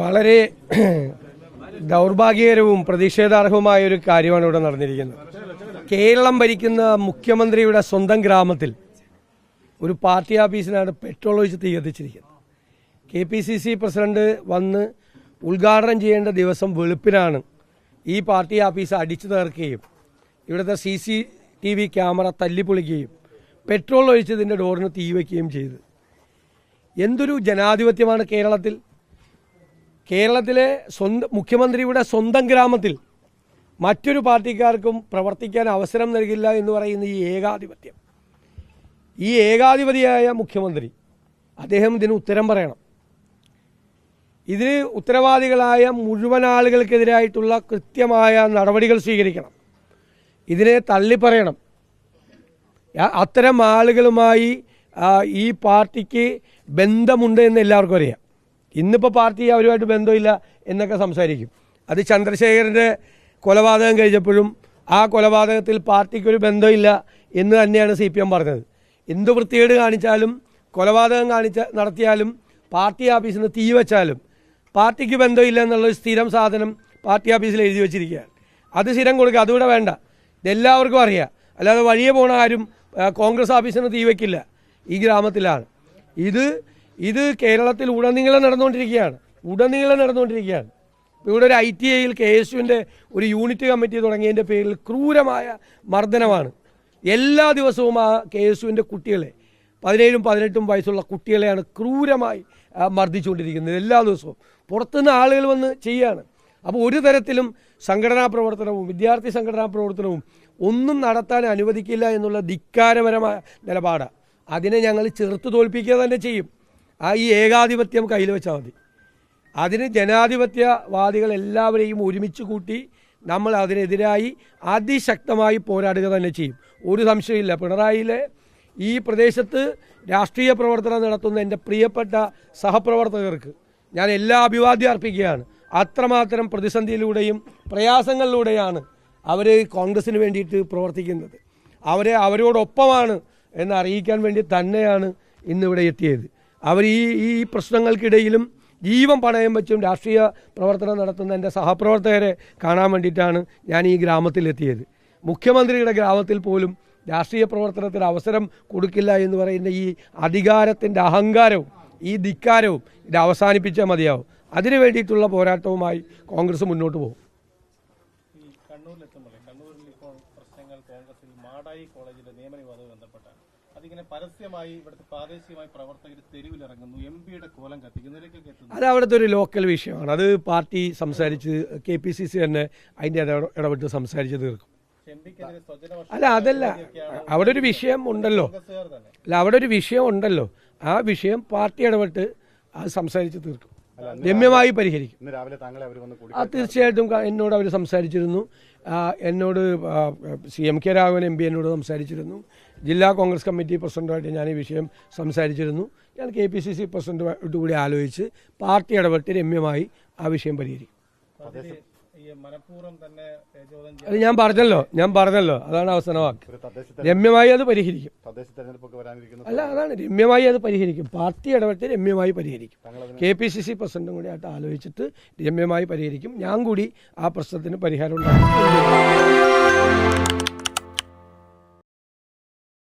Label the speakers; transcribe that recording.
Speaker 1: വളരെ ദൗർഭാഗ്യകരവും പ്രതിഷേധാർഹവുമായ ഒരു കാര്യമാണ് ഇവിടെ നടന്നിരിക്കുന്നത്. കേരളം ഭരിക്കുന്ന മുഖ്യമന്ത്രിയുടെ സ്വന്തം ഗ്രാമത്തിൽ ഒരു പാർട്ടി ഓഫീസിനാണ് പെട്രോൾ ഒഴിച്ച് തീ കത്തിച്ചിരിക്കുന്നത്. K P C C president വന്ന് ഉദ്ഘാടനം ചെയ്യേണ്ട ദിവസം വെളുപ്പിനാണ് ഈ പാർട്ടി ഓഫീസ് അടിച്ചു തകർക്കുകയും ഇവിടുത്തെ C C T V camera തല്ലിപ്പൊളിക്കുകയും petrol ഒഴിച്ചതിന്റെ ഡോറിന് തീ വയ്ക്കുകയും ചെയ്തു എന്തൊരു ജനാധിപത്യമാണ് കേരളത്തിൽ? കേരളത്തിലെ സ്വന്തം മുഖ്യമന്ത്രിയുടെ സ്വന്തം ഗ്രാമത്തിൽ മറ്റൊരു പാർട്ടിക്കാർക്കും പ്രവർത്തിക്കാൻ അവസരം നൽകില്ല എന്ന് പറയുന്ന ഈ ഏകാധിപത്യം. ഈ ഏകാധിപതിയായ മുഖ്യമന്ത്രി അദ്ദേഹം ഇതിന് ഉത്തരം പറയണം. ഇതിന് ഉത്തരവാദികളായ മുഴുവൻ ആളുകൾക്കെതിരായിട്ടുള്ള കൃത്യമായ നടപടികൾ സ്വീകരിക്കണം. ഇതിനെ തള്ളിപ്പറയണം. അത്തരം ആളുകളുമായി ഈ പാർട്ടിക്ക് ബന്ധമുണ്ട് എന്ന് എല്ലാവർക്കും അറിയാം. ഇന്നിപ്പോൾ പാർട്ടി അവരുമായിട്ട് ബന്ധമില്ല എന്നൊക്കെ സംസാരിക്കും. അത് ചന്ദ്രശേഖരന്റെ കൊലപാതകം കഴിഞ്ഞപ്പോഴും ആ കൊലപാതകത്തിൽ പാർട്ടിക്കൊരു ബന്ധമില്ല എന്ന് തന്നെയാണ് സി പി എം പറഞ്ഞത്. എന്ത് വൃത്തികേട് കാണിച്ചാലും കൊലപാതകം കാണിച്ച നടത്തിയാലും പാർട്ടി ഓഫീസിൽ നിന്ന് തീ വെച്ചാലും പാർട്ടിക്ക് ബന്ധമില്ല എന്നുള്ളൊരു സ്ഥിരം സാധനം പാർട്ടി ഓഫീസിൽ എഴുതി വെച്ചിരിക്കുകയാണ്. അത് സ്ഥിരം കൊടുക്കുക അതുകൂടെ വേണ്ട. ഇതെല്ലാവർക്കും അറിയാം. അല്ലാതെ വഴിയെ പോണ ആരും കോൺഗ്രസ് ഓഫീസിന് തീ വയ്ക്കില്ല ഈ ഗ്രാമത്തിലാണ്. ഇത് ഇത് കേരളത്തിൽ ഉടനീളം നടന്നുകൊണ്ടിരിക്കുകയാണ്. ഉടനീളം നടന്നുകൊണ്ടിരിക്കുകയാണ്. ഇവിടെ ഒരു ഐ ടി ഐയിൽ കെ എസ് യുവിന്റെ ഒരു യൂണിറ്റ് കമ്മിറ്റി തുടങ്ങിയതിന്റെ പേരിൽ ക്രൂരമായ മർദ്ദനമാണ്. എല്ലാ ദിവസവും ആ കെ എസ് യുവിന്റെ കുട്ടികളെ പതിനേഴും പതിനെട്ടും വയസ്സുള്ള കുട്ടികളെയാണ് ക്രൂരമായി മർദ്ദിച്ചുകൊണ്ടിരിക്കുന്നത് എല്ലാ ദിവസവും. പുറത്തുനിന്ന് ആളുകൾ വന്ന് ചെയ്യുകയാണ്. അപ്പോൾ ഒരു തരത്തിലും സംഘടനാ പ്രവർത്തനവും വിദ്യാർത്ഥി സംഘടനാ പ്രവർത്തനവും ഒന്നും നടത്താൻ അനുവദിക്കില്ല എന്നുള്ള ധിക്കാരപരമായ നിലപാടാണ് അതിനെ ഞങ്ങൾ ചെറുത്ത് തോൽപ്പിക്കുക തന്നെ ചെയ്യും. ആ ഈ ഏകാധിപത്യം കയ്യിൽ വെച്ചാൽ മതി. അതിന് ജനാധിപത്യവാദികൾ എല്ലാവരെയും ഒരുമിച്ച് കൂട്ടി നമ്മൾ അതിനെതിരായി അതിശക്തമായി പോരാടുക തന്നെ ചെയ്യും. ഒരു സംശയമില്ല പിണറായിയിലെ ഈ പ്രദേശത്ത് രാഷ്ട്രീയ പ്രവർത്തനം നടത്തുന്ന എന്റെ പ്രിയപ്പെട്ട സഹപ്രവർത്തകർക്ക് ഞാൻ എല്ലാ അഭിവാദ്യം അർപ്പിക്കുകയാണ്. അത്രമാത്രം പ്രതിസന്ധിയിലൂടെയും പ്രയാസങ്ങളിലൂടെയാണ് അവർ കോൺഗ്രസിന് വേണ്ടിയിട്ട് പ്രവർത്തിക്കുന്നത്. അവരെ അവരോടൊപ്പമാണ് എന്ന് അറിയിക്കാൻ വേണ്ടി തന്നെയാണ് ഇന്നിവിടെ എത്തിയത്. അവർ ഈ ഈ പ്രശ്നങ്ങൾക്കിടയിലും ജീവൻ പണയം വെച്ചും രാഷ്ട്രീയ പ്രവർത്തനം നടത്തുന്ന എന്റെ സഹപ്രവർത്തകരെ കാണാൻ വേണ്ടിയിട്ടാണ് ഞാൻ ഈ ഗ്രാമത്തിലെത്തിയത്. മുഖ്യമന്ത്രിയുടെ ഗ്രാമത്തിൽ പോലും രാഷ്ട്രീയ പ്രവർത്തനത്തിന് അവസരം കൊടുക്കില്ല എന്ന് പറയുന്ന ഈ അധികാരത്തിന്റെ അഹങ്കാരവും ഈ ധിക്കാരവും ഇത് അവസാനിപ്പിച്ചാൽ മതിയാവും. അതിനു വേണ്ടിയിട്ടുള്ള പോരാട്ടവുമായി കോൺഗ്രസ് മുന്നോട്ട് പോകും.
Speaker 2: കണ്ണൂരിലെത്തുമ്പോൾ കണ്ണൂരിൽ ഇപ്പോൾ പ്രശ്നങ്ങൾ കോൺഗ്രസിൽ മാടായി കോളേജിലെ നിയമനവുമായി ബന്ധപ്പെട്ടാണ്. അതിങ്ങനെ പരസ്യമായി ഇവിടുത്തെ പ്രാദേശികമായി പ്രവർത്തകർ തെരുവിലിറങ്ങുന്നു. എം പിയുടെ കോലം കത്തിക്കുന്നതിലേക്കൊക്കെ
Speaker 1: അത് അവിടുത്തെ ഒരു ലോക്കൽ വിഷയമാണ്. അത് പാർട്ടി സംസാരിച്ച് കെ പി സി സി തന്നെ അതിന്റെ ഇട- ഇടപെട്ട് സംസാരിച്ച് തീർക്കും. അല്ല അതല്ല. അവിടെ ഒരു വിഷയം ഉണ്ടല്ലോ. അല്ല അവിടെ ഒരു വിഷയം ഉണ്ടല്ലോ. ആ വിഷയം പാർട്ടി ഇടപെട്ട് അത് സംസാരിച്ച് തീർക്കും. രമ്യമായി പരിഹരിക്കും. ആ തീർച്ചയായിട്ടും എന്നോട് അവർ സംസാരിച്ചിരുന്നു. എന്നോട് C M K Raghavan M P എന്നോട് സംസാരിച്ചിരുന്നു. ജില്ലാ കോൺഗ്രസ് കമ്മിറ്റി പ്രസിഡന്റുമായിട്ട് ഞാൻ ഈ വിഷയം സംസാരിച്ചിരുന്നു. ഞാൻ കെ പി സി സി പ്രസിഡന്റുമായിട്ട് കൂടി ആലോചിച്ച് പാർട്ടി ഇടപെട്ട് രമ്യമായി ആ വിഷയം പരിഹരിക്കും. അത് ഞാൻ പറഞ്ഞല്ലോ ഞാൻ പറഞ്ഞല്ലോ. അതാണ് അവസാന വാക്ക്. രമ്യമായി അത് പരിഹരിക്കും. അല്ല അതാണ്. രമ്യമായി അത് പരിഹരിക്കും. പാർട്ടി ഇടപെട്ട് രമ്യമായി പരിഹരിക്കും. കെ പി സി സി പ്രസിഡന്റും കൂടി ആയിട്ട് ആലോചിച്ചിട്ട് രമ്യമായി പരിഹരിക്കും. ഞാൻ കൂടി ആ പ്രശ്നത്തിന് പരിഹാരം ഉണ്ടാക്കും.